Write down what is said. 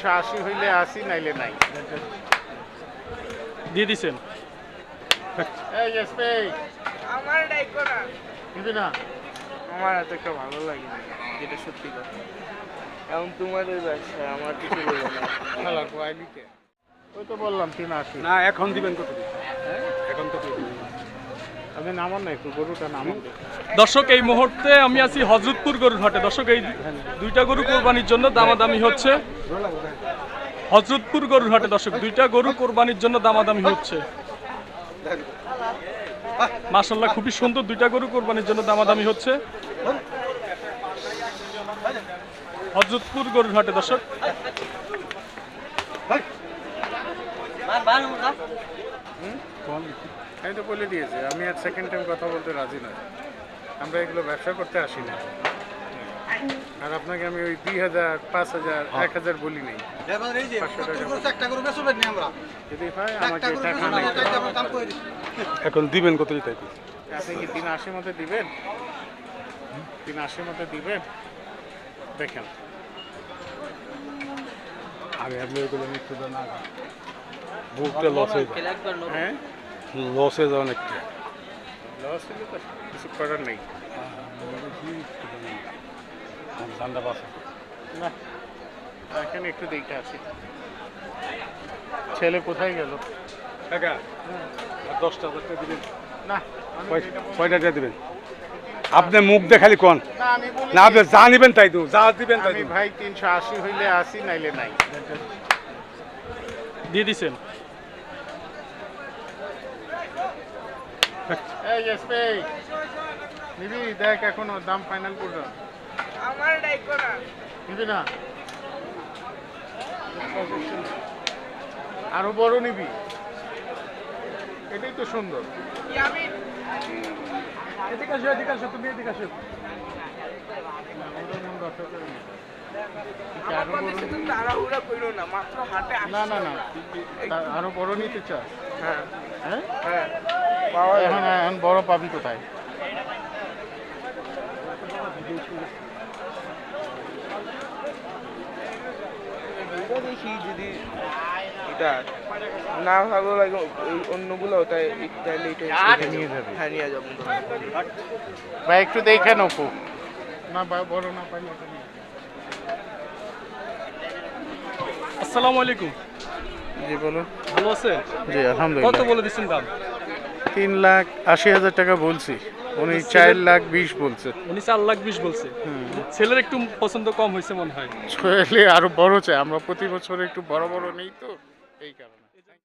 তিনশো আশি হইলে আসি নাইলে নাই। দিয়ে দিছেন। এই আমার ডাইকো না নিবি না? আমার এত একটা ভালো লাগে না যেটা সত্যি কথা। এখন তোমাদের ব্যবসা আমার কিছু বলো না। খেলার কোয়ালিটি ওই তো বললাম তিন আশি। না এখন দিবেন কত এখন কত দর্শক এই মুহূর্তে আমি আছি হজরতপুর গরুর হাটে দর্শক এই দুইটা গরু কোরবানির জন্য দামাদামি হচ্ছে হজরতপুর গরুর হাটে দর্শক দুইটা গরু কোরবানির জন্য দামাদামি হচ্ছে মাসাল্লাহ খুবই সুন্দর দুইটা গরু কোরবানির জন্য দামাদামি হচ্ছে হজরতপুর গরুর হাটে দর্শক আমি তো বলে দিয়েছি আমি আর সেকেন্ড টাইম কথা বলতে রাজি নয় আমরা এগুলো ব্যবসা করতে আসি না। আর আপনাকে আমি ওই দুই হাজার পাঁচ হাজার এক হাজার বলি নেই। যদি হয় আমাকে টাকা নেই। এখন দিবেন কত আপনি কি তিন আশির মধ্যে দিবেন? তিন আশির মধ্যে দিবেন? দেখেন। আমি আপনি ওইগুলো একটু না। বুকটা লস হয়ে যায়। হ্যাঁ? লস হয়ে যাওয়া একটু লস হলে তো কিছু করার নেই ঠান্ডা বাসে না এখানে একটু দেখে আসি ছেলে কোথায় গেল টাকা দশটা টাকা দিবেন না কয়টা টাকা দিবেন আপনি মুখ দেখালি কোন না আপনি যা নিবেন তাই দেবো যা দিবেন তাই ভাই তিনশো আশি হইলে আসি নাইলে নাই দিয়ে দিছেন এই এসপি নিবি দেখ এখনও দাম ফাইনাল করলাম আমার ডাইকো না। নিবি না? আরও বড় নিবি। এটাই তো সুন্দর। এদিকে আসো এদিকে আসো তুমি এদিকে আসো। না। না না আরও বড় নিতে চাস? হ্যাঁ। হ্যাঁ? হ্যাঁ। এখন এখন বড় পাবি কোথায়? দেখি যদি এটা না ভালো লাগে অন্যগুলো তাই তাহলে এটা এটা নিয়ে যাবে। হ্যাঁ নিয়ে যাব। ভাই একটু দেখে নোকো। না বড় না পাইলে আসসালামু আলাইকুম। জি বলুন। ভালো আছে জি কত বলে দিচ্ছেন দাম? তিন লাখ আশি হাজার টাকা বলছি। উনি চার লাখ বিশ বলছে। উনি চার লাখ বিশ বলছে। ছেলের একটু পছন্দ কম হয়েছে মনে হয়। ছেলে আরও বড় চাই আমরা প্রতি বছর একটু বড় বড় নেই তো এই কারণে।